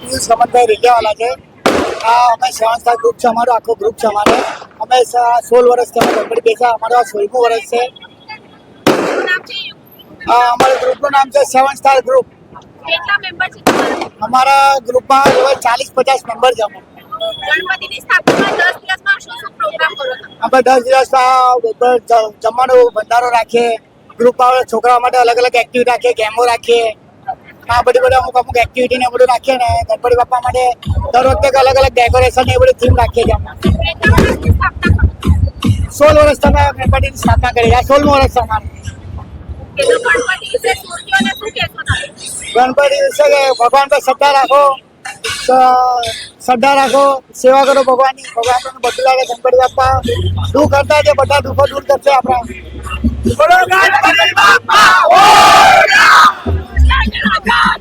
પિયુષ રમણભાઈ રેડિયાવાલા છે. આ અમે સ્ટાર ગ્રુપ છે અમારો આખો ગ્રુપ છે અમારે. અમે સોળ વર્ષથી અમે ગણપતિ બેસા અમારો આ સોળમું વર્ષ છે. આ અમારા ગ્રુપનું નામ છે સેવન સ્ટાર ગ્રુપ અમારા ગ્રુપમાં એવા ચાલીસ પચાસ મેમ્બર છે અમે દસ દિવસ જમવાનો ભંડારો રાખીએ. ગ્રુપમાં છોકરાઓ માટે અલગ અલગ એક્ટિવિટી રાખીએ ગેમો રાખીએ. આ બધું બધી અમુક અમુક એક્ટિવિટી ને બધું રાખીએ ને, ગણપતિ બાપા માટે દર વખતે અલગ અલગ ડેકોરેશન ને બધી થીમ રાખીએ છીએ સોળ વર્ષ તમે ગણપતિની સ્થાપના કરી. આ સોળમું વર્ષ છે અમારું. ગણપતિ વિશે ભગવાન પર શ્રદ્ધા રાખો શ્રદ્ધા રાખો, સેવા કરો ભગવાનની. ભગવાન બધું લાગે, ગણપતિ બાપા દુઃખ કરતા જે બધા દુઃખો દૂર કરશે આપણા. બોલો ગણપતિ બાપા